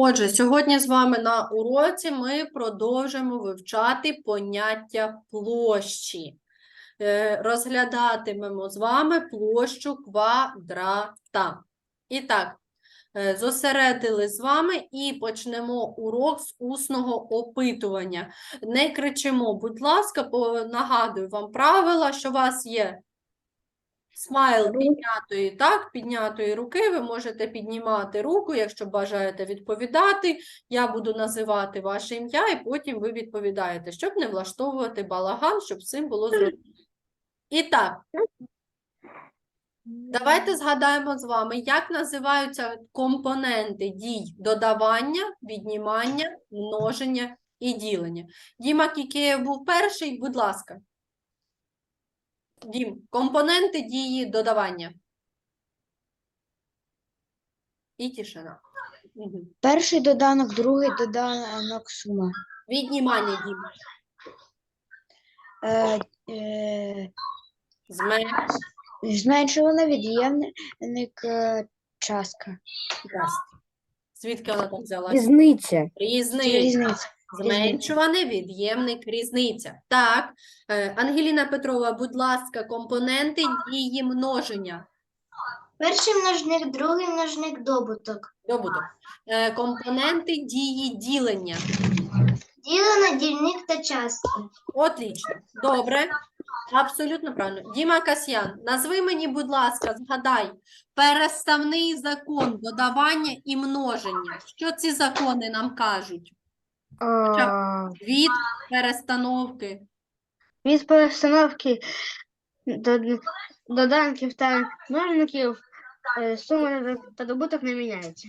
Отже, сьогодні з вами на уроці ми продовжимо вивчати поняття площі. Е, Розглядатимемо з вами площу квадрата. І так, е, зосередили з вами і почнемо урок з усного опитування. Не кричимо, будь ласка, нагадую вам правила, що у вас є смайл піднятої, так, піднятої руки. Ви можете піднімати руку, якщо бажаєте відповідати. Я буду називати ваше ім'я, і потім ви відповідаєте, щоб не влаштовувати балаган, щоб всім було зрозуміло. І так, давайте згадаємо з вами, як називаються компоненти дій додавання, віднімання, множення і ділення. Діма Кікеєв був перший, будь ласка. Дім, компоненти дії додавання. І тишина. Перший доданок, другий доданок сума. Віднімання дім. Е, е, Зменшення. зменшувана від'ємник е, частка. Звідки вона так взялася? Різниця. Різниця. Різниця. Зменшуваний від'ємник різниця. Так, е, Ангеліна Петрова, будь ласка, компоненти дії множення. Перший множник, другий множник, добуток. Добуток. Е, Компоненти дії ділення. Ділено, дільник та частка. Отлично. Добре. Абсолютно правильно. Діма Касьян, назви мені, будь ласка, згадай, переставний закон додавання і множення. Що ці закони нам кажуть? А, Від перестановки. від перестановки до- доданків та множників е, сума та добуток не міняється.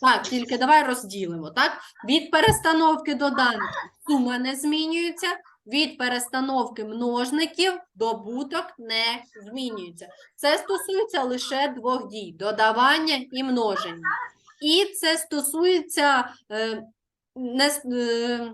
Так, тільки давай розділимо, так? Від перестановки доданків сума не змінюється, від перестановки множників добуток не змінюється. Це стосується лише двох дій: додавання і множення. І це стосується е, не, е,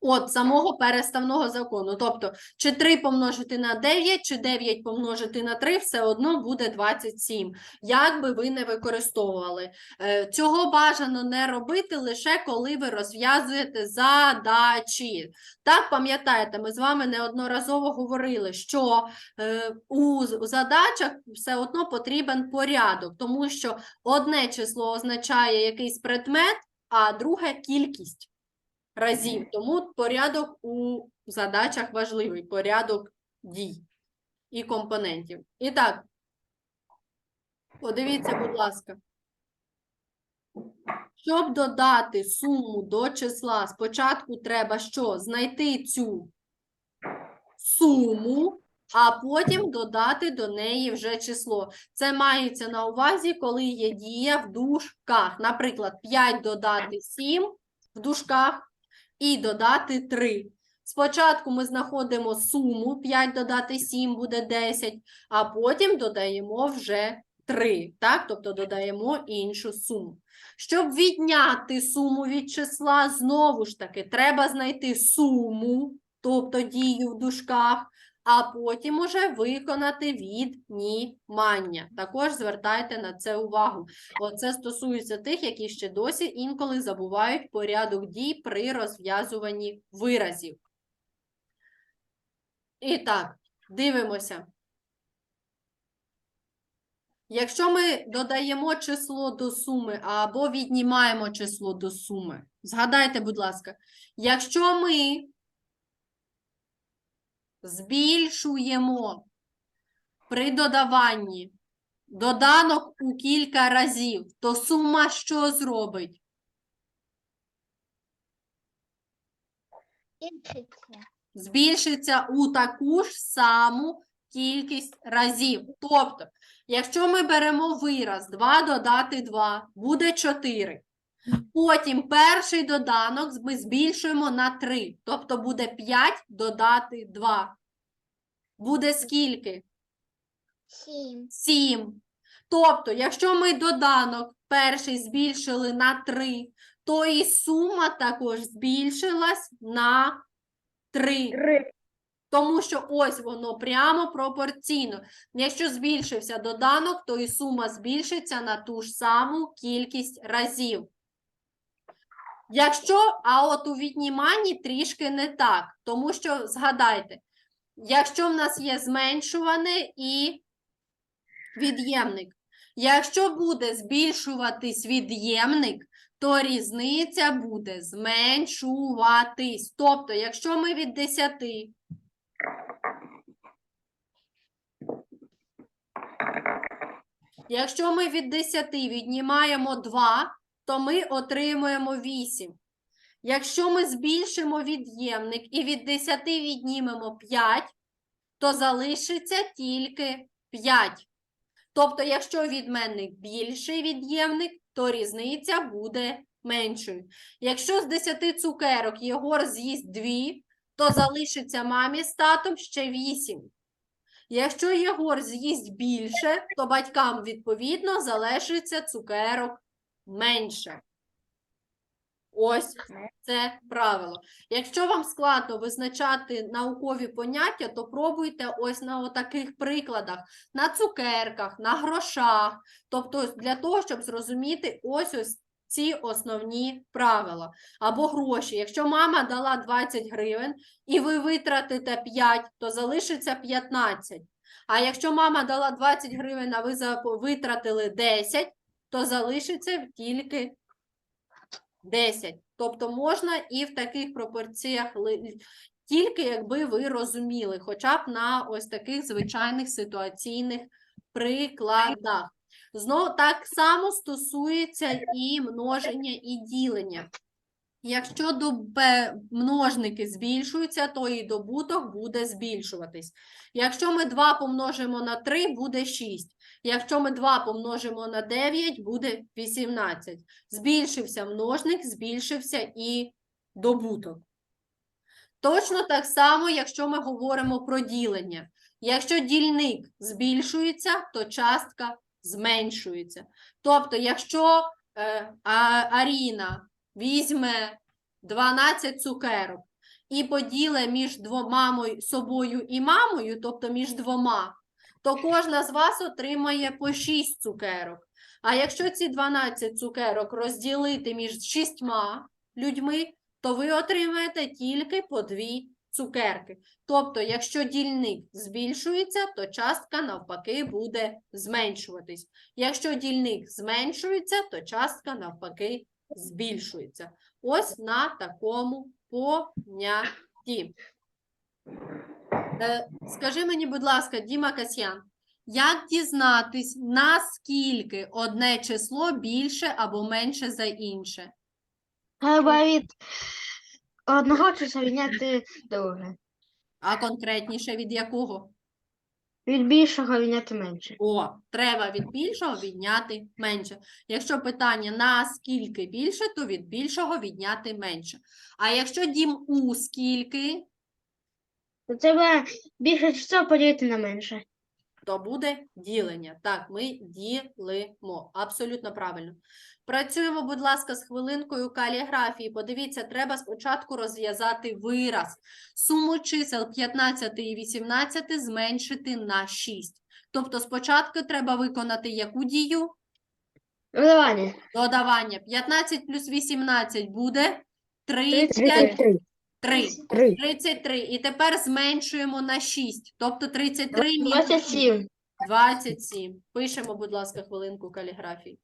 от самого переставного закону. Тобто, чи 3 помножити на 9, чи 9 помножити на 3, все одно буде 27. Як би ви не використовували. Е, Цього бажано не робити лише коли ви розв'язуєте задачі. Так, пам'ятаєте, ми з вами неодноразово говорили, що е, у задачах все одно потрібен порядок, тому що одне число означає якийсь предмет, а друге кількість разів. Тому порядок у задачах важливий, порядок дій і компонентів. І так, подивіться, будь ласка. Щоб додати суму до числа, спочатку треба що? Знайти цю суму, а потім додати до неї вже число. Це мається на увазі, коли є дія в дужках. Наприклад, 5 додати 7 в дужках і додати 3. Спочатку ми знаходимо суму, 5 додати 7 буде 10, а потім додаємо вже 3, так? Тобто додаємо іншу суму. Щоб відняти суму від числа, знову ж таки, треба знайти суму, тобто дію в дужках, а потім уже виконати віднімання. Також звертайте на це увагу. Оце стосується тих, які ще досі інколи забувають порядок дій при розв'язуванні виразів. І так, дивимося. Якщо ми додаємо число до суми або віднімаємо число до суми, згадайте, будь ласка, якщо ми збільшуємо при додаванні доданок у кілька разів, то сума що зробить? збільшиться Збільшиться у таку ж саму кількість разів. Тобто, якщо ми беремо вираз 2 додати 2, буде 4. Потім перший доданок ми збільшуємо на 3, тобто буде 5 додати 2. Буде скільки? Сім. 7. Тобто, якщо ми доданок перший збільшили на 3, то і сума також збільшилась на 3. Тому що ось воно прямо пропорційно. Якщо збільшився доданок, то і сума збільшиться на ту ж саму кількість разів. Якщо, а от у відніманні трішки не так, тому що згадайте, якщо в нас є зменшуване і від'ємник, якщо буде збільшуватись від'ємник, то різниця буде зменшуватись. Тобто, якщо ми від 10 Якщо ми від 10 віднімаємо 2, то ми отримуємо 8. Якщо ми збільшимо від'ємник і від 10 віднімемо 5, то залишиться тільки 5. Тобто, якщо відменник більший від'ємник, то різниця буде меншою. Якщо з 10 цукерок Єгор з'їсть 2, то залишиться мамі з татом ще 8. Якщо Єгор з'їсть більше, то батькам відповідно залишиться цукерок менше. Ось це правило. Якщо вам складно визначати наукові поняття, то пробуйте ось на таких прикладах: на цукерках, на грошах. Тобто для того, щоб зрозуміти ось ось ці основні правила. Або гроші. Якщо мама дала 20 гривень і ви витратите 5, то залишиться 15. А якщо мама дала 20 гривень, а ви витратили 10, то залишиться тільки 10. Тобто можна і в таких пропорціях, тільки якби ви розуміли, хоча б на ось таких звичайних ситуаційних прикладах. Знову так само стосується і множення, і ділення. Якщо множники збільшуються, то і добуток буде збільшуватись. Якщо ми 2 помножимо на 3, буде 6. Якщо ми 2 помножимо на 9, буде 18. Збільшився множник, збільшився і добуток. Точно так само, якщо ми говоримо про ділення. Якщо дільник збільшується, то частка зменшується. Тобто, якщо е, а, Аріна візьме 12 цукерок і поділе між двома собою і мамою, тобто між двома, то кожна з вас отримає по 6 цукерок. А якщо ці 12 цукерок розділити між шістьма людьми, то ви отримаєте тільки по 2 цукерки. Тобто, якщо дільник збільшується, то частка навпаки буде зменшуватись. Якщо дільник зменшується, то частка навпаки збільшується. Ось на такому понятті. Е, Скажи мені, будь ласка, Діма Касьян, як дізнатись, наскільки одне число більше або менше за інше? Треба від одного числа відняти друге. А конкретніше від якого? Від більшого відняти менше. О, треба від більшого відняти менше. Якщо питання наскільки більше, то від більшого відняти менше. А якщо дім у скільки, То треба більше числа поділити на менше. то буде ділення. Так, ми ділимо. Абсолютно правильно. Працюємо, будь ласка, з хвилинкою каліграфії. Подивіться, треба спочатку розв'язати вираз. Суму чисел 15 і 18 зменшити на 6. Тобто спочатку треба виконати яку дію? Додавання. Додавання. 15 плюс 18 буде 33. 33. 3. 33. І тепер зменшуємо на 6. Тобто 33 мінус 27. 27. Пишемо, будь ласка, хвилинку каліграфії.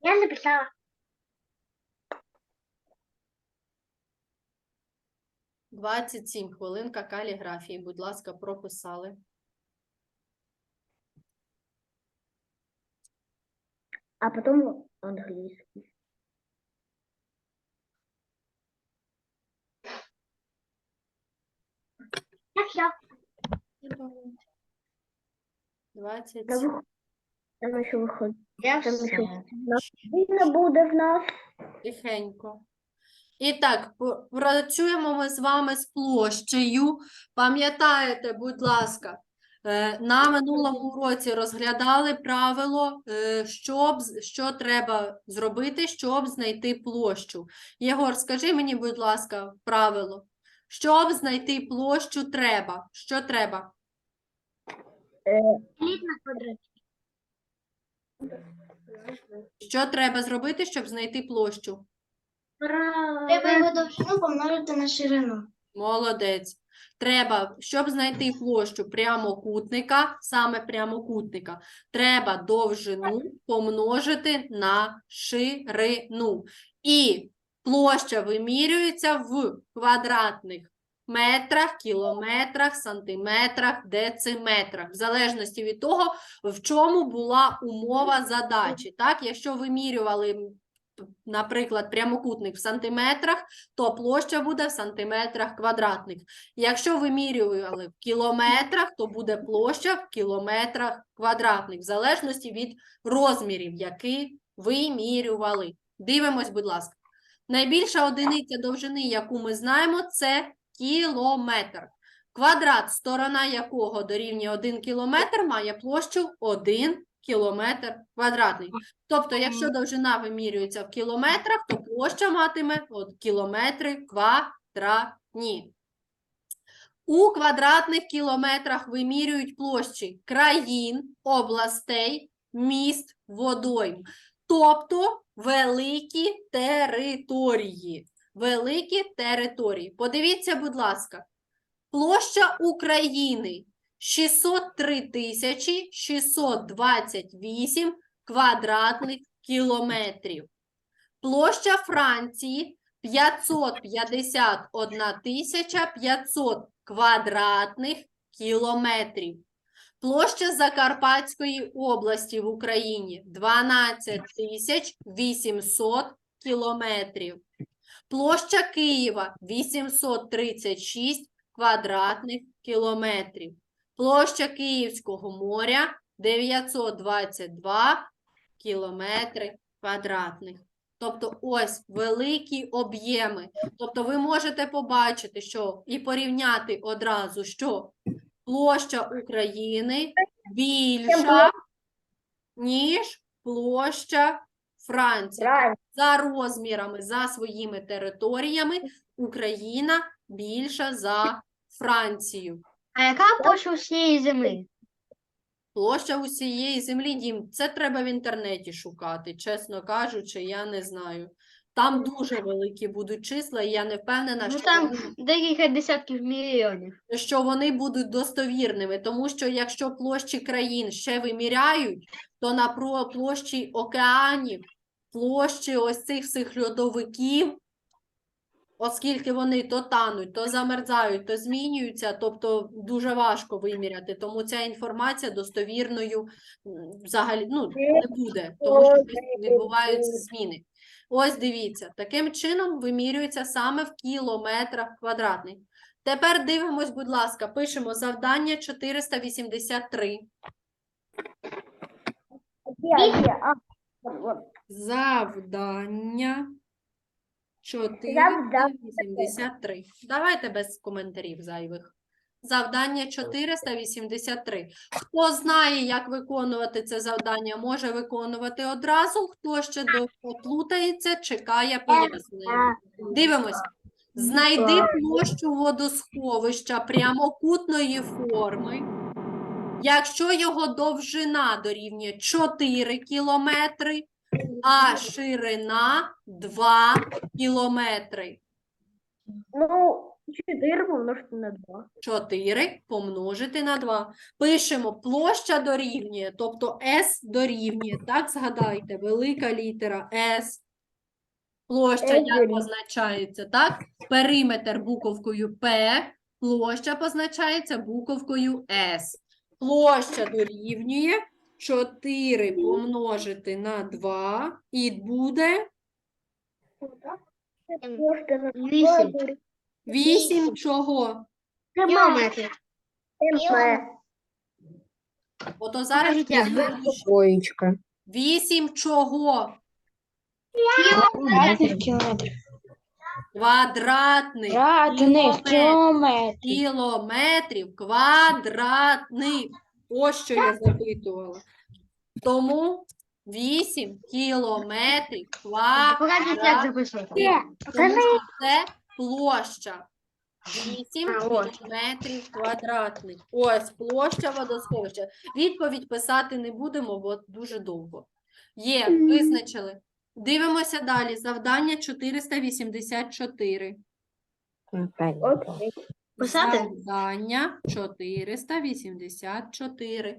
Я написала. – 27. Хвилинка каліграфії. Будь ласка, прописали. А потім англійський. Так, все. 27. Там ще виходить. Я Там все. буде в нас. Тихенько. І так, по- працюємо ми з вами з площею. Пам'ятаєте, будь ласка, е, на минулому уроці розглядали правило, е, щоб, з- що треба зробити, щоб знайти площу. Єгор, скажи мені, будь ласка, правило. Щоб знайти площу, треба. Що треба? Що треба зробити, щоб знайти площу? Треба його довжину помножити на ширину. Молодець. Треба, щоб знайти площу прямокутника, саме прямокутника, треба довжину помножити на ширину. І площа вимірюється в квадратних метрах, кілометрах, сантиметрах, дециметрах, в залежності від того, в чому була умова задачі. Так, якщо вимірювали, наприклад, прямокутник в сантиметрах, то площа буде в сантиметрах квадратних. Якщо вимірювали в кілометрах, то буде площа в кілометрах квадратних, в залежності від розмірів, які вимірювали. Дивимось, будь ласка. Найбільша одиниця довжини, яку ми знаємо, це кілометр. Квадрат, сторона якого дорівнює 1 кілометр, має площу 1 кілометр квадратний. Тобто, якщо довжина вимірюється в кілометрах, то площа матиме от кілометри квадратні. У квадратних кілометрах вимірюють площі країн, областей, міст, водойм. Тобто великі території. Великі території. Подивіться, будь ласка, площа України 603 тисячі 628 квадратних кілометрів. Площа Франції 551 тисяча 500 квадратних кілометрів. Площа Закарпатської області в Україні 12 тисяч 800 кілометрів. Площа Києва 836 квадратних кілометрів. Площа Київського моря 922 кілометри квадратних. Тобто ось великі об'єми. Тобто ви можете побачити, що і порівняти одразу, що площа України більша, ніж площа Франції. За розмірами, за своїми територіями Україна більша за Францію. А яка площа усієї землі? Площа усієї землі, дім, це треба в інтернеті шукати, чесно кажучи, я не знаю. Там дуже великі будуть числа, і я не впевнена, Ну що там вони, декілька десятків мільйонів. що вони будуть достовірними, тому що якщо площі країн ще виміряють, то на про- площі океанів, площі ось цих всіх льодовиків, оскільки вони то тануть, то замерзають, то змінюються, тобто дуже важко виміряти. Тому ця інформація достовірною м, взагалі ну, не буде, тому що десь відбуваються зміни. Ось дивіться, таким чином вимірюється саме в кілометрах квадратних. Тепер дивимось, будь ласка, пишемо завдання 483. Завдання 483. Давайте без коментарів зайвих. Завдання 483. Хто знає, як виконувати це завдання, може виконувати одразу. Хто ще до плутається, чекає пояснення. Дивимось. Знайди площу водосховища прямокутної форми, якщо його довжина дорівнює 4 кілометри, а ширина 2 кілометри. Ну, 4 помножити на 2. 4 помножити на 2. Пишемо площа дорівнює, тобто S дорівнює. Так, згадайте, велика літера S. Площа S як дорівнює. позначається, так? Периметр буковкою P, площа позначається буковкою S. Площа дорівнює 4 помножити на 2 і буде Вісім. чого? Кілометрів. Ото зараз Двоєчка. 8 чого? Кілометр. Квадратних Квадратних кілометрів. кілометрів. кілометрів квадратних. Ось що я запитувала. Тому 8 кілометрів Покажіть, як квадратних. записувати. Тому що це площа. 8 А, ось. кілометрів квадратних. Ось площа водосховища. Відповідь писати не будемо, бо дуже довго. Є, визначили. Дивимося далі. Завдання 484. Писати? Завдання 484.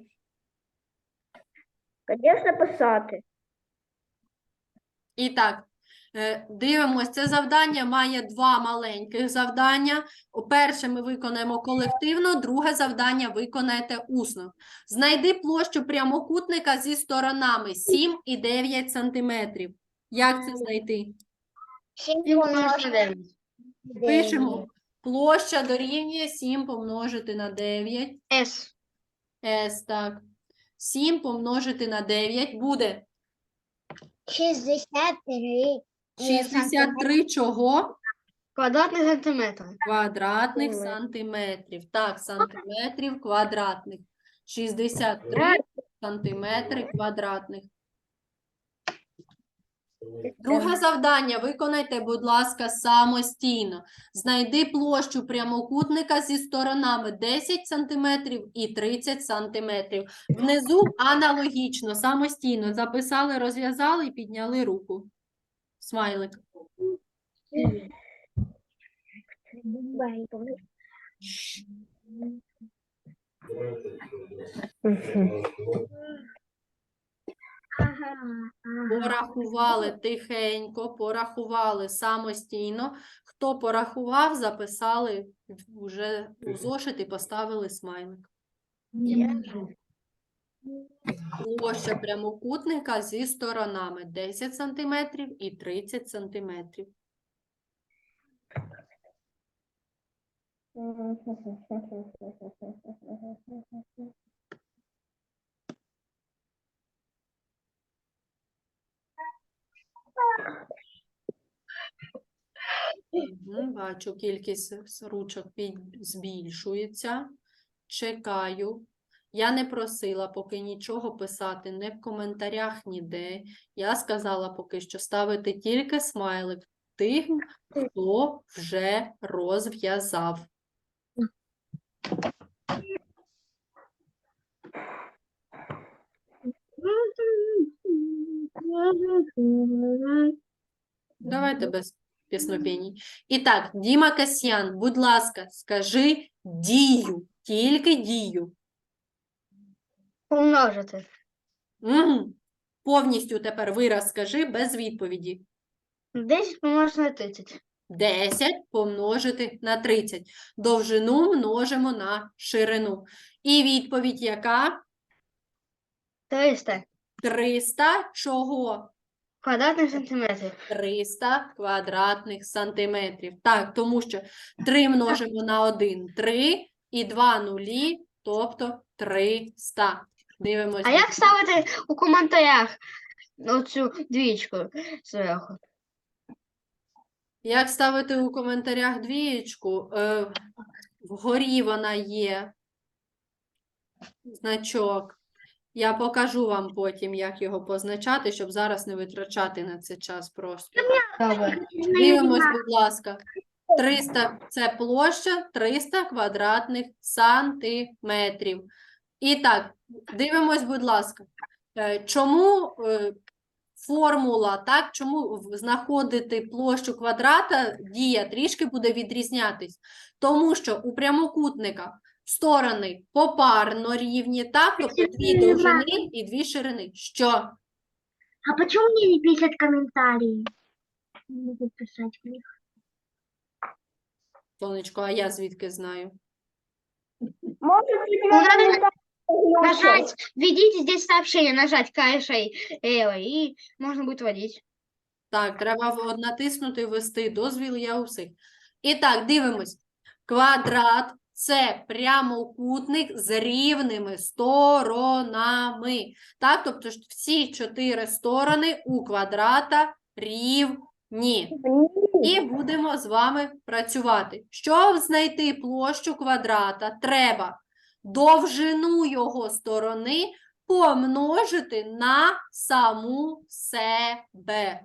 Звісно, писати. І так, дивимось, це завдання має два маленьких завдання. Перше ми виконаємо колективно, друге завдання виконаєте усно. Знайди площу прямокутника зі сторонами 7 і 9 сантиметрів. Як це знайти? Сім помножити на дев'ять. Пишемо. Площа дорівнює 7 помножити на 9. С. С, так. 7 помножити на 9 буде 63. 63 чого? Квадратний сантиметр. Квадратних сантиметрів. Так, сантиметрів квадратних. 63 сантиметри квадратних. Друге завдання виконайте, будь ласка, самостійно. Знайди площу прямокутника зі сторонами 10 сантиметрів і 30 сантиметрів. Внизу аналогічно, самостійно записали, розв'язали і підняли руку. Смайлик. Порахували тихенько, порахували самостійно. Хто порахував, записали вже у зошит і поставили смайлик. Площа прямокутника зі сторонами 10 см і 30 см. Бачу, кількість ручок збільшується. Чекаю. Я не просила поки нічого писати, не в коментарях ніде. Я сказала поки що ставити тільки смайлик тим, хто вже розв'язав. Давайте без піснопіній. І так, Діма Касьян, будь ласка, скажи дію, тільки дію. Помножити. Угу. Повністю тепер вираз скажи без відповіді. 10 помножити на 30. 10 помножити на 30. Довжину множимо на ширину. І відповідь яка? 300 300 чого? квадратних сантиметрів. 300 квадратних сантиметрів. Так, тому що 3 множимо на 1 – 3, і 2 нулі, тобто 300. Дивимося. А як ставити у коментарях оцю двічку зверху? Як ставити у коментарях двієчку? Е, вгорі вона є. Значок. Я покажу вам потім, як його позначати, щоб зараз не витрачати на це час просто. Добре. Дивимось, будь ласка. 300 – це площа 300 квадратних сантиметрів. І так, дивимось, будь ласка. Е, Чому е, формула, так, чому знаходити площу квадрата, дія трішки буде відрізнятись? Тому що у прямокутника сторони попарно рівні, так, тобто дві довжини і дві ширини. Що? А почему мне не пишут комментарии? Надо писать в них. Сонечко, а я звідки знаю? Нажать, введите здесь сообщение, нажать клавишей левой, и можно будет вводить. Так, треба в- натиснути ввести дозвіл я усіх. І так, дивимось. Квадрат це прямокутник з рівними сторонами. Так, тобто ж всі чотири сторони у квадрата рівні. І будемо з вами працювати. Щоб знайти площу квадрата, треба довжину його сторони помножити на саму себе.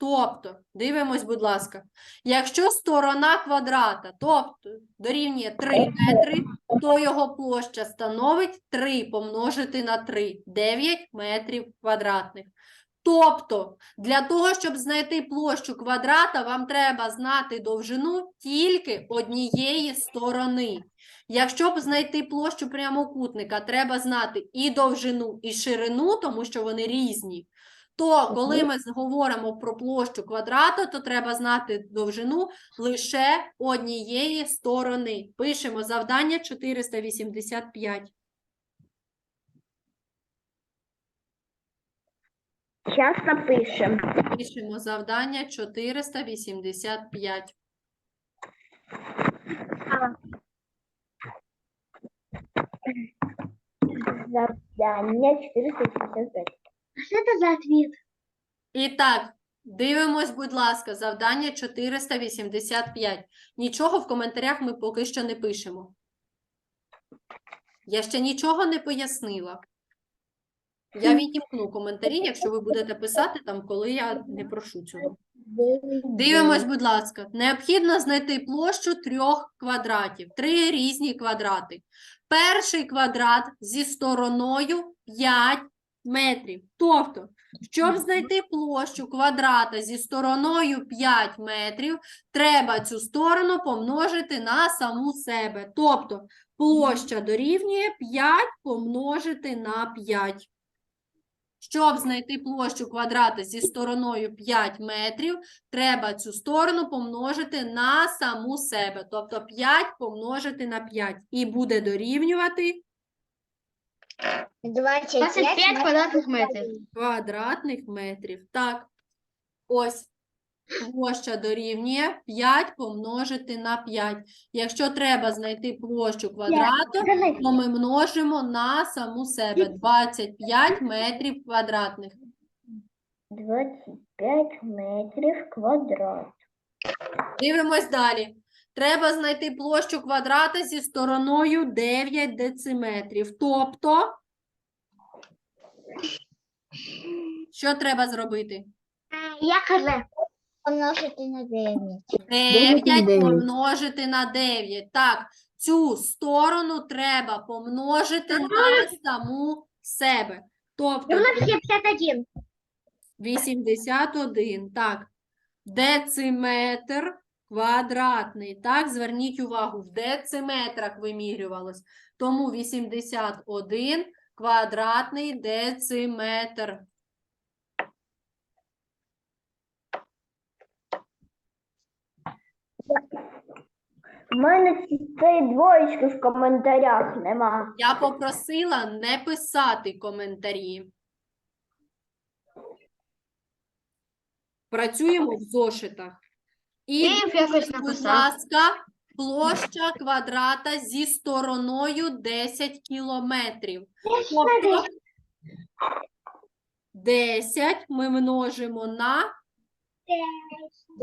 Тобто, дивимось, будь ласка, якщо сторона квадрата, тобто дорівнює 3 метри, то його площа становить 3 помножити на 3, 9 метрів квадратних. Тобто, для того, щоб знайти площу квадрата, вам треба знати довжину тільки однієї сторони. Якщо б знайти площу прямокутника, треба знати і довжину, і ширину, тому що вони різні. То коли ми говоримо про площу квадрата, то треба знати довжину лише однієї сторони. Пишемо завдання 485. Сейчас напишем. Пишемо завдання 485. Задание 475. Що це за ответ? І так, дивимось, будь ласка, завдання 485. Нічого в коментарях ми поки що не пишемо. Я ще нічого не пояснила. Я відімкну коментарі, якщо ви будете писати там, коли я не прошу цього. Дивимось, будь ласка. Необхідно знайти площу трьох квадратів. Три різні квадрати. Перший квадрат зі стороною 5 метрів. Тобто, щоб знайти площу квадрата зі стороною 5 метрів, треба цю сторону помножити на саму себе. Тобто, площа дорівнює 5 помножити на 5. Щоб знайти площу квадрата зі стороною 5 метрів, треба цю сторону помножити на саму себе. Тобто 5 помножити на 5. І буде дорівнювати 25 квадратних метрів. квадратних метрів. Так, ось площа дорівнює 5 помножити на 5. Якщо треба знайти площу квадрату, то ми множимо на саму себе 25 метрів квадратних. 25 метрів квадрат. Дивимось далі. Треба знайти площу квадрата зі стороною 9 дециметрів. Тобто, що треба зробити? Я кажу. Помножити на 9. 9 дев'ять. помножити на 9. Так, цю сторону треба помножити на саму себе. Тобто Равно 51. 81. Так. Дециметр квадратний. Так, зверніть увагу, в дециметрах вимірювалось. Тому 81 квадратний дециметр. В мене цієї двоєчки в коментарях нема. Я попросила не писати коментарі. Працюємо в зошитах. І, Київ якось будь написав. ласка, площа квадрата зі стороною 10 кілометрів. Тобто 10 ми множимо на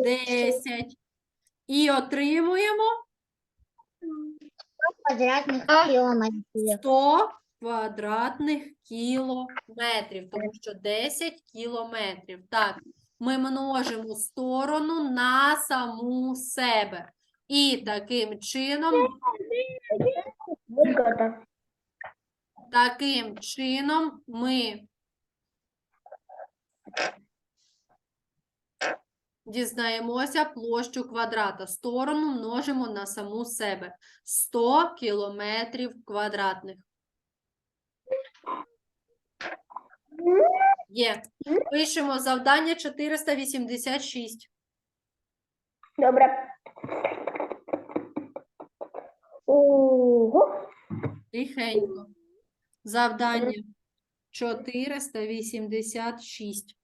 10 і отримуємо Квадратних кілометрів. 100 квадратних кілометрів, тому що 10 кілометрів. Так, ми множимо сторону на саму себе. І таким чином, таким чином ми дізнаємося площу квадрата. Сторону множимо на саму себе. 100 кілометрів квадратних. Є. Пишемо завдання 486. Добре. Ого. Тихенько. Завдання 486.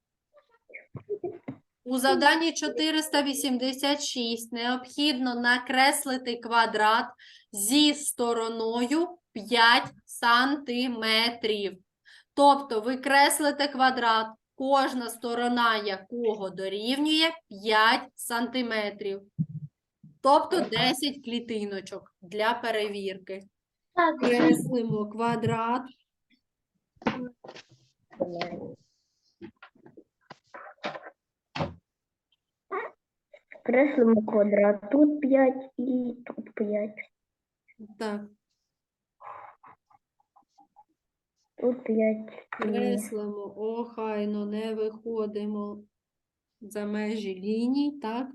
У завданні 486 необхідно накреслити квадрат зі стороною 5 сантиметрів. Тобто ви креслите квадрат, кожна сторона якого дорівнює 5 сантиметрів. Тобто 10 клітиночок для перевірки. Креслимо квадрат. Креслимо квадрат. Тут 5 і тут 5. Так. Тут 5. Креслимо охайно, не виходимо за межі ліній, так?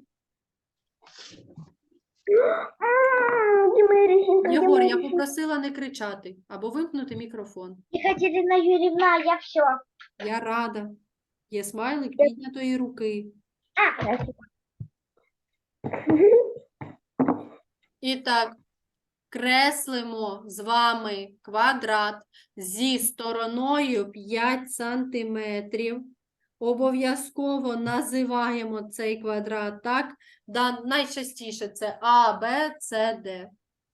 Єгор, я попросила не кричати або вимкнути мікрофон. Екатерина Юрьевна, я все. Я рада. Є смайлик піднятої руки. А, красиво. І так, креслимо з вами квадрат зі стороною 5 сантиметрів. Обов'язково називаємо цей квадрат так. Да, найчастіше це А, Б, С, Д.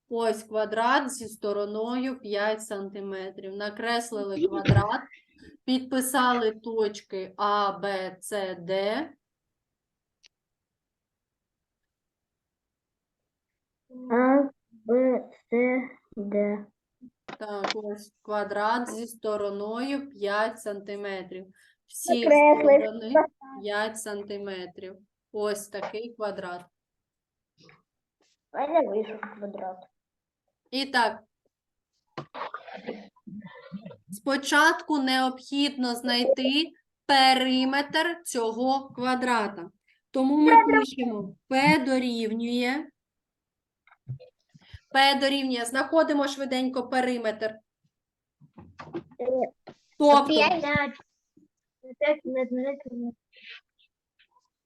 Ось квадрат зі стороною 5 сантиметрів. Накреслили квадрат, підписали точки А, Б, С, Д. А, Б, С, Д. Так, ось квадрат зі стороною 5 сантиметрів. Всі Накреслив. сторони 5 сантиметрів. Ось такий квадрат. А я вийшов квадрат. І так. Спочатку необхідно знайти периметр цього квадрата. Тому ми пишемо P дорівнює. P дорівнює. Знаходимо швиденько периметр. Тобто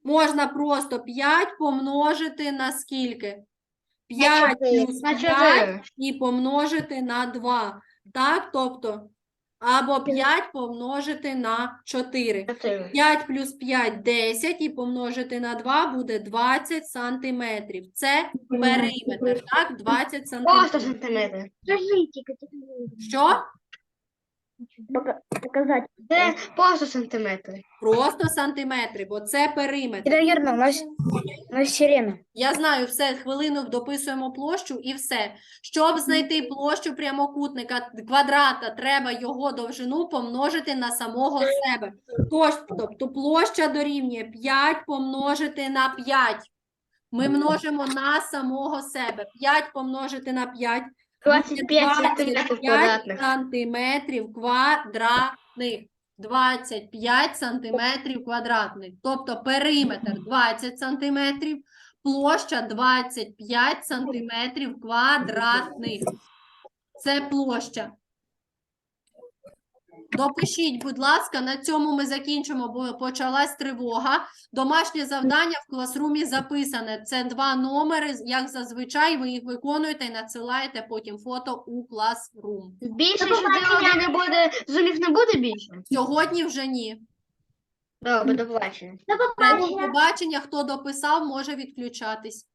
можна просто 5 помножити на скільки? 5 плюс 5 і помножити на 2. Так, тобто, або 5 помножити на 4. 5 плюс 5 – 10 і помножити на 2 буде 20 сантиметрів. Це периметр, так? 20 сантиметрів. Що? Показать. Це просто сантиметри. Просто сантиметри, бо це периметр. Юрьевна, у нас, у нас сирена. Я знаю, все, хвилину дописуємо площу і все. Щоб знайти площу прямокутника квадрата, треба його довжину помножити на самого себе. Тож, тобто площа дорівнює 5 помножити на 5. Ми множимо на самого себе. 5 помножити на 5 25 сантиметрів 25 квадратних. сантиметрів квадратних. 25 сантиметрів квадратних. Тобто периметр 20 сантиметрів, площа 25 сантиметрів квадратних. Це площа. Допишіть, будь ласка, на цьому ми закінчимо, бо почалась тривога. Домашнє завдання в класрумі записане. Це два номери, як зазвичай, ви їх виконуєте і надсилаєте потім фото у класрум. Більше До не буде, зумів не буде більше? Сьогодні вже ні. Добре, до побачення. До До побачення. побачення, хто дописав, може відключатись.